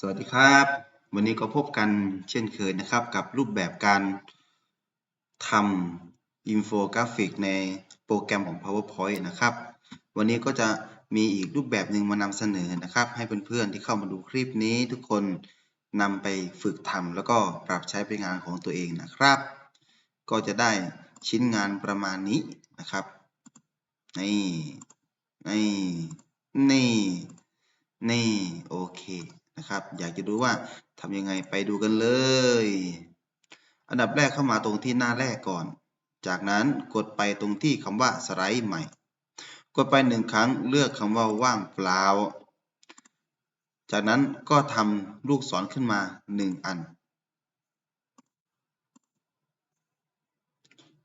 สวัสดีครับ วันนี้ก็พบกันเช่นเคยนะครับกับรูปแบบการทำอินโฟกราฟิกในโปรแกรมของ PowerPoint นะครับ วันนี้ก็จะมีอีกรูปแบบหนึ่งมานำเสนอนะครับ ให้เพื่อนๆที่เข้ามาดูคลิปนี้ ทุกคนนำไปฝึกทำแล้วก็ปรับใช้เป็นงานของตัวเองนะครับ ก็จะได้ชิ้นงานประมาณนี้นะครับนี่นี่นี่นี่โอเค นะครับ อยากจะดูว่าทำยังไงไปดูกันเลย อันดับแรกเข้ามาตรงที่หน้าแรกก่อน จากนั้นกดไปตรงที่คำว่าสไลด์ใหม่ กดไปหนึ่งครั้งเลือกคำว่าว่างเปล่า จากนั้นก็ทำลูกศรขึ้นมาหนึ่งอัน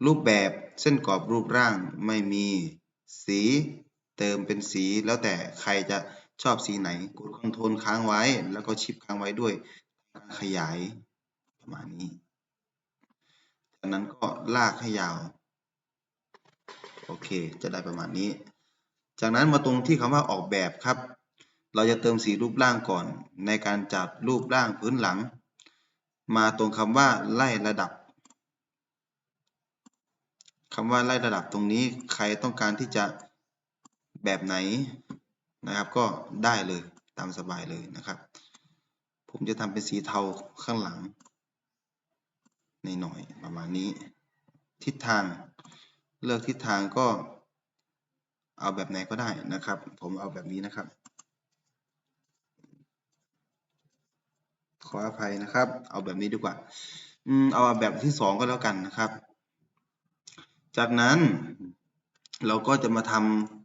รูปแบบเส้นกรอบรูปร่างไม่มีสีเติมเป็นสีแล้วแต่ใครจะ ชอบสีไหนกดคอนโทรลค้างไว้ แล้วก็ชิปค้างไว้ด้วยการขยายประมาณนี้ จากนั้นก็ลากให้ยาว โอเค จะได้ประมาณนี้ จากนั้นมาตรงที่คำว่าออกแบบครับ เราจะเติมสีรูปร่างก่อน ในการจัดรูปร่างพื้นหลัง มาตรงคำว่าไล่ระดับคำว่าไล่ระดับตรงนี้ใครต้องการที่จะแบบไหน นะครับ ก็ได้เลยตามสบายเลยนะครับ ผมจะทำเป็นสีเทาข้างหลังในหน่อยประมาณนี้ ทิศทางเลือกทิศทางก็เอาแบบไหนก็ได้นะครับ ผมเอาแบบนี้นะครับ ขออภัยนะครับ เอาแบบนี้ดีกว่า อืม เอาแบบที่สองก็แล้วกันนะครับ จากนั้นเราก็จะมาท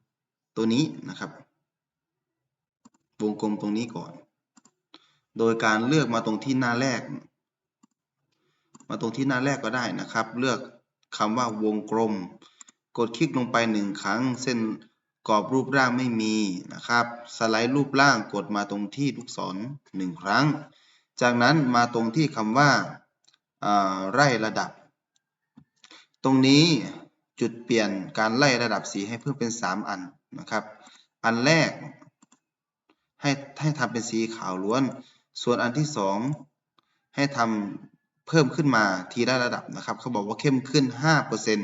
ำตัวนี้นะครับ วงกลมตรงนี้ก่อน โดยการเลือกมาตรงที่หน้าแรก มาตรงที่หน้าแรกก็ได้นะครับ เลือกคำว่าวงกลม กดคลิกลงไปหนึ่งครั้ง เส้นกรอบรูปร่างไม่มีนะครับ สไลด์รูปร่างกดมาตรงที่ลูกศรหนึ่งครั้ง จากนั้นมาตรงที่คำว่าไล่ระดับ ตรงนี้จุดเปลี่ยนการไล่ระดับสีให้เพิ่มเป็น 3 อันนะครับ อันแรก ให้ให้ทำเป็นสีขาวล้วน ส่วนอันที่ 2 ให้ทำเพิ่มขึ้นมาทีละระดับนะครับ เขาบอกว่าเข้มขึ้น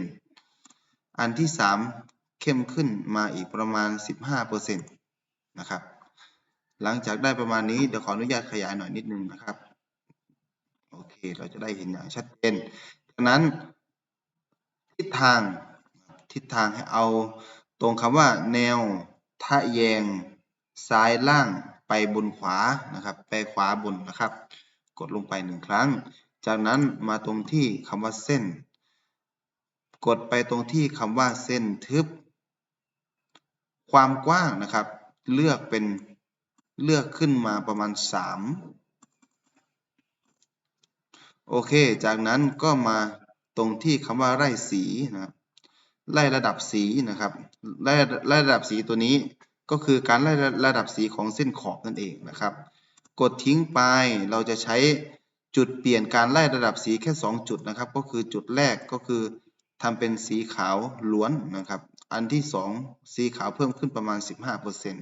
5%อันที่ 3 เข้มขึ้นมาอีกประมาณ 15%นะครับ หลังจากได้ประมาณนี้เดี๋ยวขออนุญาตขยายหน่อยนิดนึงนะครับโอเค เราจะได้เห็นอย่างชัดเจนดังนั้นทิศทางทิศทางให้เอาตรงคำว่าแนวทะแยง ซ้ายล่างไปบนขวานะครับไปขวาบนนะครับ กดลงไปหนึ่งครั้ง จากนั้นมาตรงที่คำว่าเส้น กดไปตรงที่คำว่าเส้นทึบ ความกว้างนะครับ เลือกเป็นเลือกขึ้นมาประมาณ 3 โอเค จากนั้นก็มาตรงที่คำว่าไล่สีนะครับไล่ระดับสีนะครับไล่ไล่ระดับสีตัวนี้ ก็คือการไล่ระดับสีของเส้นขอบนั่นเองนะครับ กดทิ้งไปเราจะใช้จุดเปลี่ยนการไล่ระดับสีแค่ 2 จุดนะครับ ก็คือจุดแรกก็คือทำเป็นสีขาวล้วนนะครับ อันที่ 2 สีขาวเพิ่มขึ้นประมาณ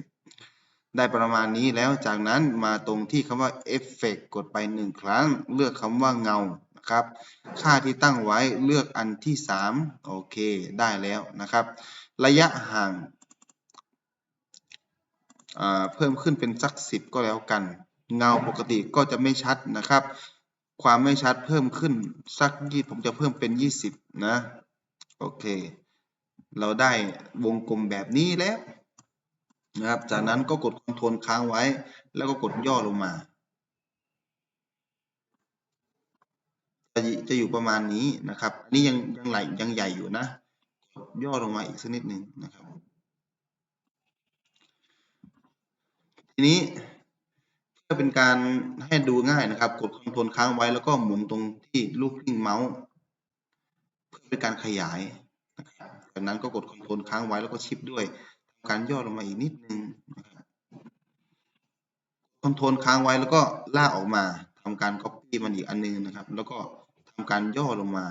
15%ได้ประมาณนี้แล้วจากนั้นมาตรงที่คำว่าเอฟเฟกกดไป 1 ครั้ง เลือกคำว่าเงานะครับ ค่าที่ตั้งไว้เลือกอันที่ 3 โอเค ได้แล้วนะครับ ระยะห่าง เพิ่มขึ้นเป็นสักสิบก็แล้วกัน เงาปกติก็จะไม่ชัดนะครับ ความไม่ชัดเพิ่มขึ้นสักยี่ผมจะเพิ่มเป็น 20 นะ โอเค เราได้วงกลมแบบนี้แล้วนะครับ จากนั้นก็กดคอนโทรลค้างไว้ แล้วก็กดย่อลงมา จะจะอยู่ประมาณนี้นะครับ นี่ยังยังไหลยังใหญ่อยู่นะย่อลงมาอีกสักนิดหนึ่งนะครับ ทีนี้เพื่อเป็นการให้ดูง่ายนะครับ กดคอนโทรลค้างไว้แล้วก็หมุนตรงที่ลูกคลิ้งเมาส์เพื่อเป็นการขยายนะครับจากนั้นก็กดคอนโทรลค้างไว้แล้วก็ชิปด้วยทำการย่อลงมาอีกนิดนึงนะครับคอนโทรลค้างไว้แล้วก็ลากออกมาทำการ copy มันอีกอันนึงนะครับ แล้วก็ทำการย่อลงมา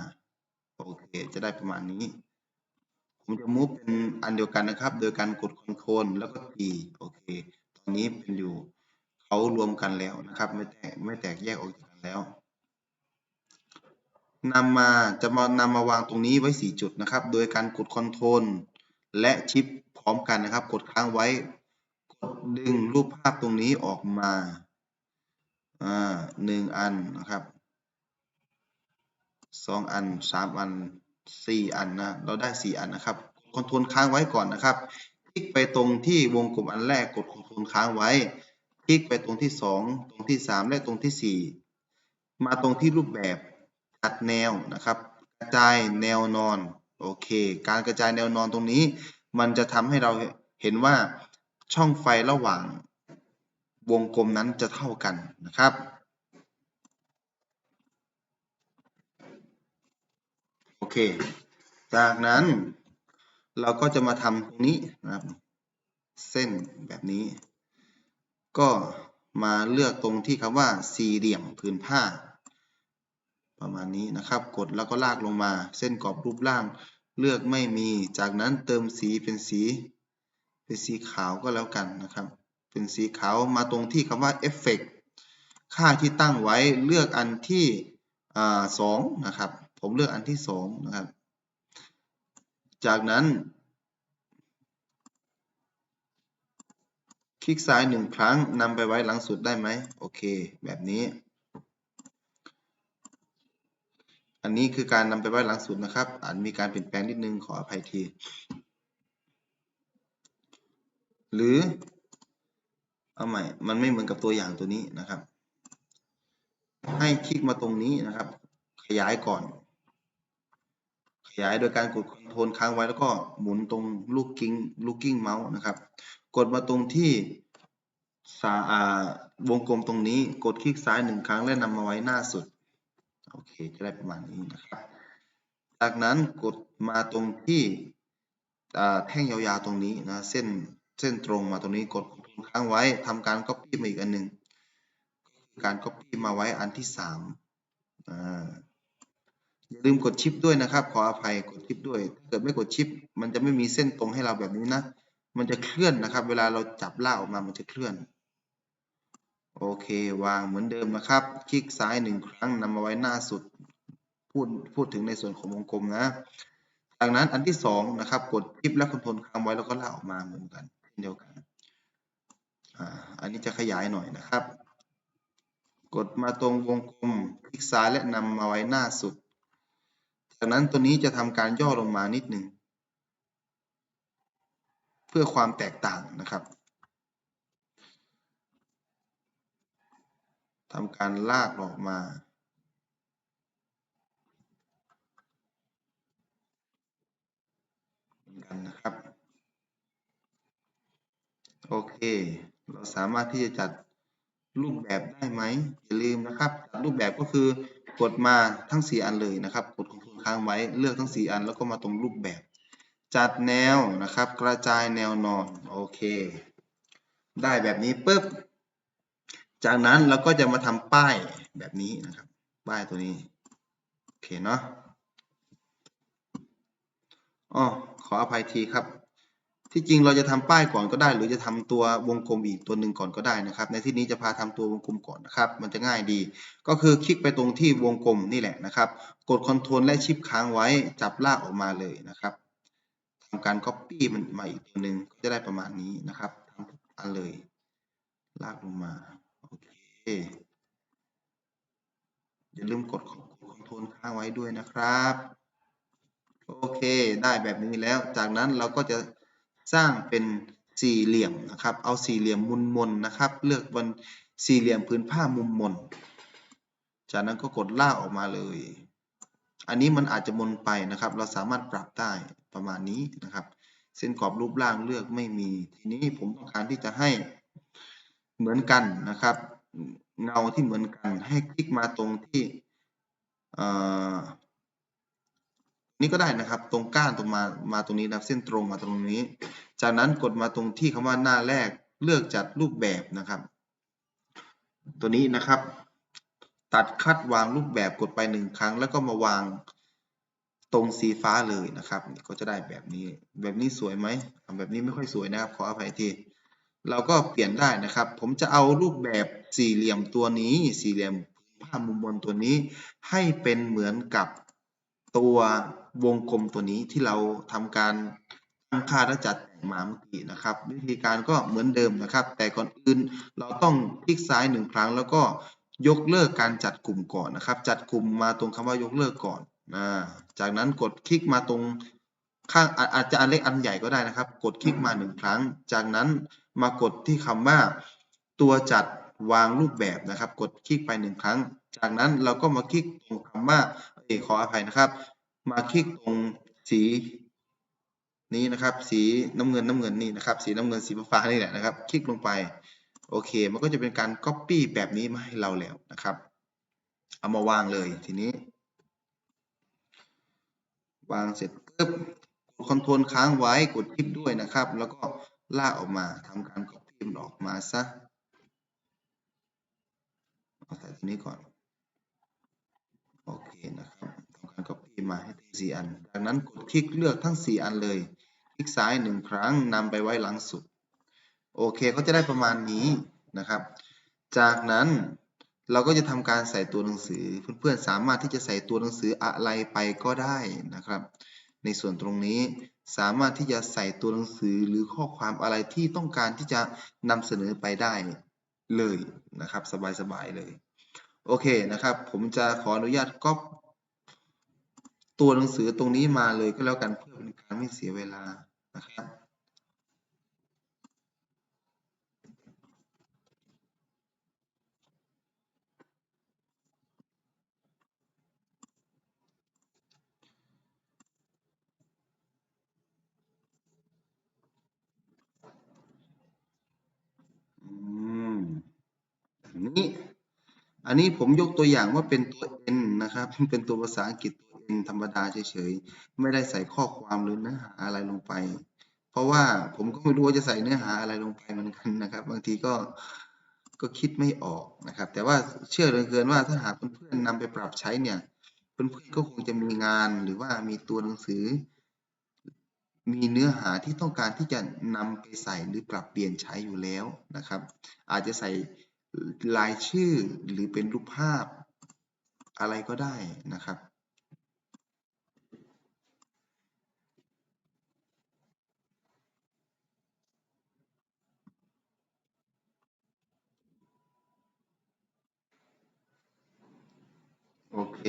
โอเคจะได้ประมาณนี้ผมจะมูฟเป็นอันเดียวกันนะครับ โดยการกดคอนโทรลแล้วก็ T โอเค นี้เป็นอยู่ เขารวมกันแล้วนะครับ ไม่แตกไม่แตกแยกออกจากกันแล้วนำมาจะมานำมาวางตรงนี้ไว้ 4 จุดนะครับ โดยการกดคอนโทรลและชิปพร้อมกันนะครับ กดค้างไว้ กดดึงรูปภาพตรงนี้ออกมาอ่าหนึ่งอันนะครับสองอันสามอันสี่อันนะ เราได้สี่อันนะครับ คอนโทรลค้างไว้ก่อนนะครับ ลิกไปตรงที่วงกลมอันแรกกดคอนโทรลค้างไว้ คลิกไปตรงที่สองตรงที่สามและตรงที่สี่มาตรงที่รูปแบบจัดแนวนะครับ กระจายแนวนอนโอเค การกระจายแนวนอนตรงนี้ มันจะทำให้เราเห็นว่าช่องไฟระหว่างวงกลมนั้นจะเท่ากันนะครับโอเค จากนั้น เราก็จะมาทำตรงนี้นะครับ เส้นแบบนี้ ก็มาเลือกตรงที่คำว่าสี่เหลี่ยมผืนผ้า ประมาณนี้นะครับ กดแล้วก็ลากลงมา เส้นกรอบรูปร่าง เลือกไม่มี จากนั้นเติมสีเป็นสี เป็นสีขาวก็แล้วกันนะครับ เป็นสีขาวมาตรงที่คำว่าเอฟเฟกค่าที่ตั้งไว้เลือกอันที่สองนะครับ ผมเลือกอันที่สองนะครับ จากนั้น คลิกซ้ายหนึ่งครั้งนำไปไว้หลังสุดได้ไหมโอเค แบบนี้ อันนี้คือการนำไปไว้หลังสุดนะครับอาจมีการเปลี่ยนแปลงนิดนึงขออภัยที หรือเอาใหม่ มันไม่เหมือนกับตัวอย่างตัวนี้นะครับ ให้คลิกมาตรงนี้นะครับ ขยายก่อน ขยายโดยการกดคอนโทรลค้างไว้แล้วก็หมุนตรงลูกกิ้งลูกกิ้งเมาส์นะครับ กดมาตรงที่สาวงกลมตรงนี้กดคลิกซ้ายหนึ่งครั้งและนำมาไว้หน้าสุด โอเค จะได้ประมาณนี้นะครับ จากนั้นกดมาตรงที่แท่งยาวๆตรงนี้นะเส้นเส้นตรงมาตรงนี้กดค้างไว้ทำการ Copy มาอีกอันหนึ่งการ Copy มาไว้อันที่สาม อย่าลืมกดชิปด้วยนะครับ ขออภัยกดชิปด้วย ถ้าเกิดไม่กดชิป มันจะไม่มีเส้นตรงให้เราแบบนี้นะ มันจะเคลื่อนนะครับ เวลาเราจับลาออกมา มันจะเคลื่อน โอเค วางเหมือนเดิมนะครับ คลิกซ้ายหนึ่งครั้งนำมาไว้หน้าสุด พูดพูดถึงในส่วนของวงกลมนะ จากนั้นอันที่สองนะครับ กดชิปและคอนโทรลค้างไว้แล้วก็ลาออกมาเหมือนกันเช่นเดียวกันอันนี้จะขยายหน่อยนะครับ กดมาตรงวงกลม คลิกซ้ายและนำมาไว้หน้าสุด จากนั้นตัวนี้จะทำการย่อลงมานิดหนึ่งเพื่อความแตกต่างนะครับทำการลากออกมาเหมือนกันนะครับ โอเค เราสามารถที่จะจัดรูปแบบได้ไหมอย่าลืมนะครับจัดรูปแบบก็คือกดมาทั้ง 4 อันเลยนะครับ กดคอนโทร ค้างไว้เลือกทั้ง 4 อัน แล้วก็มาตรงรูปแบบ จัดแนวนะครับ กระจายแนวนอนโอเค ได้แบบนี้ปุ๊บจากนั้นเราก็จะมาทำป้ายแบบนี้นะครับ ป้ายตัวนี้โอเคเนาะอ๋อขออภัยทีครับ ที่จริงเราจะทำป้ายก่อนก็ได้ หรือจะทำตัววงกลมอีกตัวหนึ่งก่อนก็ได้นะครับ ในที่นี้จะพาทำตัววงกลมก่อนนะครับ มันจะง่ายดี ก็คือคลิกไปตรงที่วงกลมนี่แหละนะครับ กดคอนโทรลและชิปค้างไว้จับลากออกมาเลยนะครับทำการ Copy มันมาอีกตัวหนึ่งก็จะได้ประมาณนี้นะครับทำทุกอันเลย ลากลงมาโอเคอย่าลืมกดคอนโทรลค้างไว้ด้วยนะครับ โอเค ได้แบบนี้แล้ว จากนั้นเราก็จะ สร้างเป็นสี่เหลี่ยมนะครับ เอาสี่เหลี่ยมมุนมนนะครับ เลือกบนสี่เหลี่ยมพื้นผ้ามุมมน จากนั้นก็กดลากออกมาเลย อันนี้มันอาจจะมนไปนะครับ เราสามารถปรับได้ประมาณนี้นะครับ เส้นกรอบรูปร่างเลือกไม่มี ทีนี้ผมต้องการที่จะให้เหมือนกันนะครับ เงาที่เหมือนกันให้คลิกมาตรงที่ นี่ก็ได้นะครับ ตรงก้านตรงมามาตรงนี้นะเส้นตรงมาตรงนี้ จากนั้นกดมาตรงที่คำว่าหน้าแรกเลือกจัดรูปแบบนะครับ ตัวนี้นะครับ ตัดคัดวางรูปแบบกดไปหนึ่งครั้ง แล้วก็มาวางตรงสีฟ้าเลยนะครับ ก็จะได้แบบนี้ แบบนี้สวยไหมแบบนี้ไม่ค่อยสวยนะครับ ขออภัยทีเราก็เปลี่ยนได้นะครับ ผมจะเอารูปแบบสี่เหลี่ยมตัวนี้ สี่เหลี่ยมผ้ามุมบนตัวนี้ ให้เป็นเหมือนกับตัว วงกลมตัวนี้ที่เราทำการตั้งค่าและจัดแต่งมาเมื่อกี้นะครับ วิธีการก็เหมือนเดิมนะครับ แต่ก่อนอื่นเราต้องคลิกซ้ายหนึ่งครั้ง แล้วก็ยกเลิกการจัดกลุ่มก่อนนะครับ จัดกลุ่มมาตรงคำว่ายกเลิกก่อนนะจากนั้นกดคลิกมาตรงข้างอาอาจจะอันเล็กอันใหญ่ก็ได้นะครับ กดคลิกมาหนึ่งครั้ง จากนั้นมากดที่คำว่าตัวจัดวางรูปแบบนะครับ กดคลิกไปหนึ่งครั้ง จากนั้นเราก็มาคลิกตรงคำว่าเอขออภัยนะครับ มาคลิกตรงสีนี้นะครับ สีน้ำเงินน้ำเงินนี่นะครับ สีน้ำเงินสีฟ้านี่แหละนะครับ คลิกลงไป โอเค มันก็จะเป็นการ Copy แบบนี้มาให้เราแล้วนะครับ เอามาวางเลยทีนี้ วางเสร็จปุ๊บกดคอนโทรลค้างไว้กดคลิกด้วยนะครับ แล้วก็ลากออกมาทำการ Copy มันออกมาซะเอาใส่ตัวนี้ก่อน โอเคนะครับ การ Copy มาให้ถึง4อัน จากนั้นกดคลิกเลือกทั้ง 4 อันเลย คลิกซ้ายหนึ่งครั้งนำไปไว้หลังสุด โอเคเขาจะได้ประมาณนี้นะครับ จากนั้นเราก็จะทำการใส่ตัวหนังสือ เพื่อนๆสามารถที่จะใส่ตัวหนังสืออะไรไปก็ได้นะครับ ในส่วนตรงนี้สามารถที่จะใส่ตัวหนังสือหรือข้อความอะไรที่ต้องการที่จะนำเสนอไปได้เลยนะครับ สบายๆเลย โอเคนะครับ ผมจะขออนุญาตก๊อป ตัวหนังสือตรงนี้มาเลยก็แล้วกันเพื่อเป็นการไม่เสียเวลานะครับอันนี้อันนี้ผมยกตัวอย่างว่าเป็นตัว n นะครับ เป็นตัวภาษาอังกฤษตัว n ธรรมดาเฉยๆ ไม่ได้ใส่ข้อความหรือเนื้อหาอะไรลงไป เพราะว่าผมก็ไม่รู้ว่าจะใส่เนื้อหาอะไรลงไปเหมือนกันนะครับ บางทีก็ก็คิดไม่ออกนะครับ แต่ว่าเชื่อเหลือเกินว่าถ้าหากเพื่อนๆนำไปปรับใช้เนี่ยเพื่อนๆก็คงจะมีงานหรือว่ามีตัวหนังสือ มีเนื้อหาที่ต้องการที่จะนำไปใส่หรือปรับเปลี่ยนใช้อยู่แล้วนะครับ อาจจะใส่รายชื่อหรือเป็นรูปภาพอะไรก็ได้นะครับ โอเค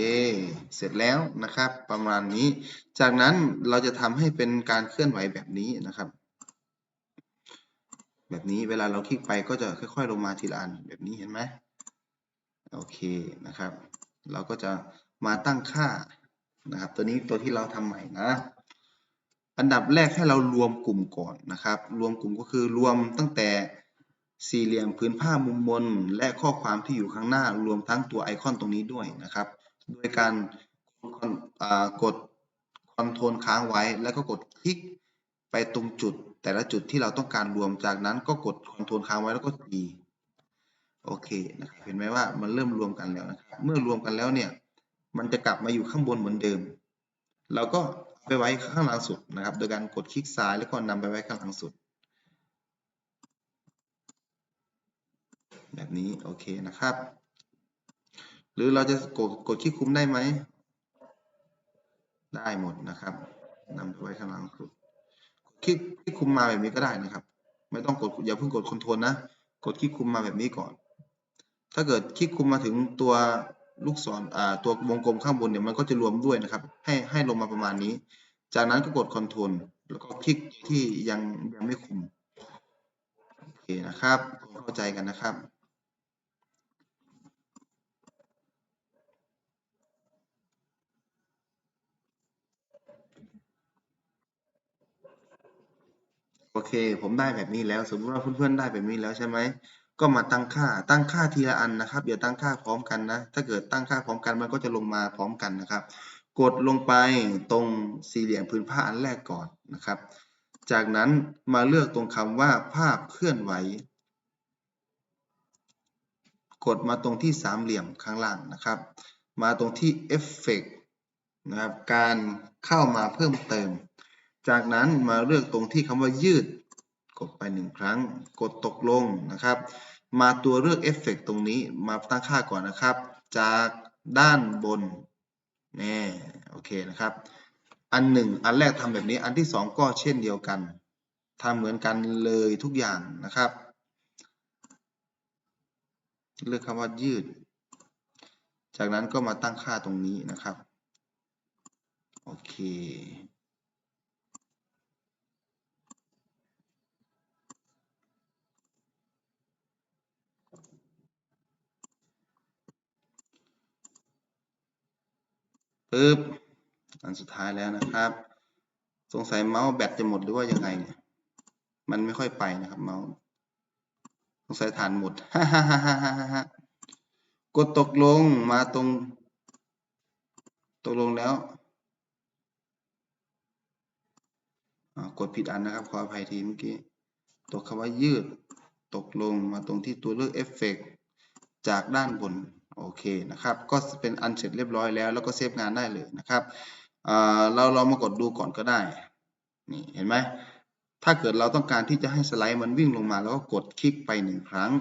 เสร็จแล้วนะครับ ประมาณนี้ จากนั้นเราจะทำให้เป็นการเคลื่อนไหวแบบนี้นะครับ แบบนี้เวลาเราคลิกไปก็จะค่อย ๆ ลงมาทีละอันแบบนี้เห็นไหมโอเคนะครับ เราก็จะมาตั้งค่านะครับ ตัวนี้ตัวที่เราทำใหม่นะ อันดับแรกให้เรารวมกลุ่มก่อนนะครับ รวมกลุ่มก็คือรวมตั้งแต่ สี่เหลี่ยมพื้นผ้ามุมบน และข้อความที่อยู่ข้างหน้ารวมทั้งตัวไอคอนตรงนี้ด้วยนะครับ โดยการกดคอนโทรลค้างไว้ แล้วก็กดคลิกไปตรงจุด แต่ละจุดที่เราต้องการรวมจากนั้นก็กดคอนโทรลค้างไว้แล้วก็ตีโอเคนะครับเห็นไหมว่ามันเริ่มรวมกันแล้วนะครับเมื่อรวมกันแล้วเนี่ยมันจะกลับมาอยู่ข้างบนเหมือนเดิม เราก็ไปไว้ข้างหลังสุดนะครับ โดยการกดคลิกซ้ายแล้วก็นำไปไว้ข้างหลังสุด แบบนี้โอเคนะครับ หรือเราจะกดกดคลิกคุมได้ไหม ได้หมดนะครับนำไปไว้ข้างหลังสุดคลิกคลิกคุมมาแบบนี้ก็ได้นะครับ ไม่ต้องกดอย่าเพิ่งกดคอนโทรลนะ กดคลิกคุมมาแบบนี้ก่อน ถ้าเกิดคลิกคุมมาถึงตัวลูกศรอ่าตัววงกลมข้างบนเนี่ยมันก็จะรวมด้วยนะครับ ให้ให้ลงมาประมาณนี้ จากนั้นก็กดคอนโทรลแล้วก็คลิกที่ยังยังไม่คุมโอเคนะครับเข้าใจกันนะครับ โอเค ผมได้แบบนี้แล้ว สมมติว่าเพื่อนๆได้แบบนี้แล้วใช่ไหม ก็มาตั้งค่า ตั้งค่าทีละอันนะครับอย่าตั้งค่าพร้อมกันนะ ถ้าเกิดตั้งค่าพร้อมกันมันก็จะลงมาพร้อมกันนะครับ กดลงไปตรงสี่เหลี่ยมพื้นผ้าอันแรกก่อนนะครับ จากนั้นมาเลือกตรงคำว่าภาพเคลื่อนไหว กดมาตรงที่สามเหลี่ยมข้างล่างนะครับ มาตรงที่เอฟเฟกนะครับ การเข้ามาเพิ่มเติม จากนั้นมาเลือกตรงที่คำว่ายืด กดไปหนึ่งครั้ง กดตกลงนะครับ มาตัวเลือกเอฟเฟกตรงนี้มาตั้งค่าก่อนนะครับ จากด้านบนนี่โอเคนะครับ อันหนึ่งอันแรกทำแบบนี้อันที่สองก็เช่นเดียวกันทำเหมือนกันเลยทุกอย่างนะครับ เลือกคำว่ายืด จากนั้นก็มาตั้งค่าตรงนี้นะครับ โอเค ปึ๊บอันสุดท้ายแล้วนะครับ สงสัยเมาส์แบตจะหมดหรือว่ายังไงเนี่ย มันไม่ค่อยไปนะครับเมาส์สงสัยฐานหมดฮ่าฮ่าฮ่าฮ่าฮ่ากดตกลงมาตรง ตกลงแล้วกดผิดอันนะครับขออภัยทีเมื่อกี้ตกคำว่ายืด ตกลงมาตรงที่ตัวเลือกเอฟเฟกจากด้านบน โอเคนะครับก็เป็นอันเสร็จเรียบร้อยแล้ว แล้วก็เซฟงานได้เลยนะครับเราเรามากดดูก่อนก็ได้นี่เห็นไหมถ้าเกิดเราต้องการที่จะให้สไลด์มันวิ่งลงมา แล้วก็กดคลิกไปหนึ่งครั้ง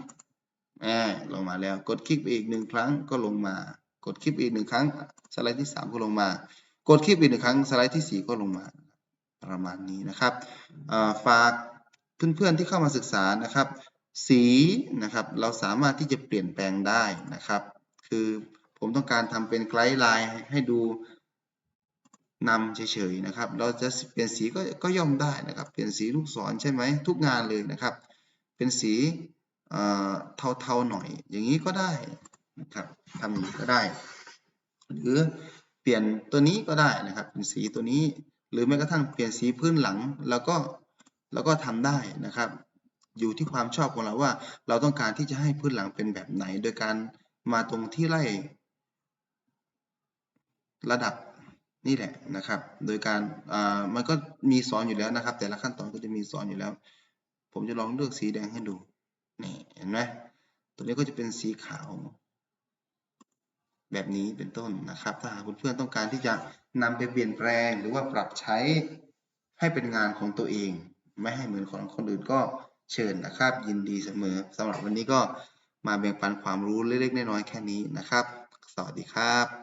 แอบลงมาแล้วกดคลิกไปอีกหนึ่งครั้งก็ลงมา กดคลิกไปอีกหนึ่งครั้ง สไลด์ที่สามก็ลงมา กดคลิกไปอีกหนึ่งครั้งสไลด์ที่สี่ก็ลงมาประมาณนี้นะครับฝากเพื่อนๆที่เข้ามาศึกษานะครับ สีนะครับเราสามารถที่จะเปลี่ยนแปลงได้นะครับ คือผมต้องการทำเป็นไกด์ไลน์ให้ดูนำเฉยๆนะครับ เราจะเปลี่ยนสีก็ก็ย่อมได้นะครับ เปลี่ยนสีลูกศรใช่ไหมทุกงานเลยนะครับ เป็นสีเทาๆหน่อย อย่างนี้ก็ได้นะครับทำอย่างนี้ก็ได้ หรือเปลี่ยนตัวนี้ก็ได้นะครับ เป็นสีตัวนี้ หรือแม้กระทั่งเปลี่ยนสีพื้นหลังแล้วก็แล้วก็ทำได้นะครับ อยู่ที่ความชอบของเราว่าเราต้องการที่จะให้พื้นหลังเป็นแบบไหน โดยการ มาตรงที่ไล่ระดับนี่แหละนะครับ โดยการมันก็มีสอนอยู่แล้วนะครับ แต่ละขั้นตอนก็จะมีสอนอยู่แล้ว ผมจะลองเลือกสีแดงให้ดูนี่เห็นไหมตัวนี้ก็จะเป็นสีขาว แบบนี้เป็นต้นนะครับ ถ้าหากเพื่อนๆต้องการที่จะนำไปเปลี่ยนแปลงหรือว่าปรับใช้ให้เป็นงานของตัวเอง ไม่ให้เหมือนของคนอื่นก็เชิญนะครับ ยินดีเสมอสำหรับวันนี้ก็ มาแบ่งปันความรู้เล็กๆน้อยๆแค่นี้นะครับ สวัสดีครับ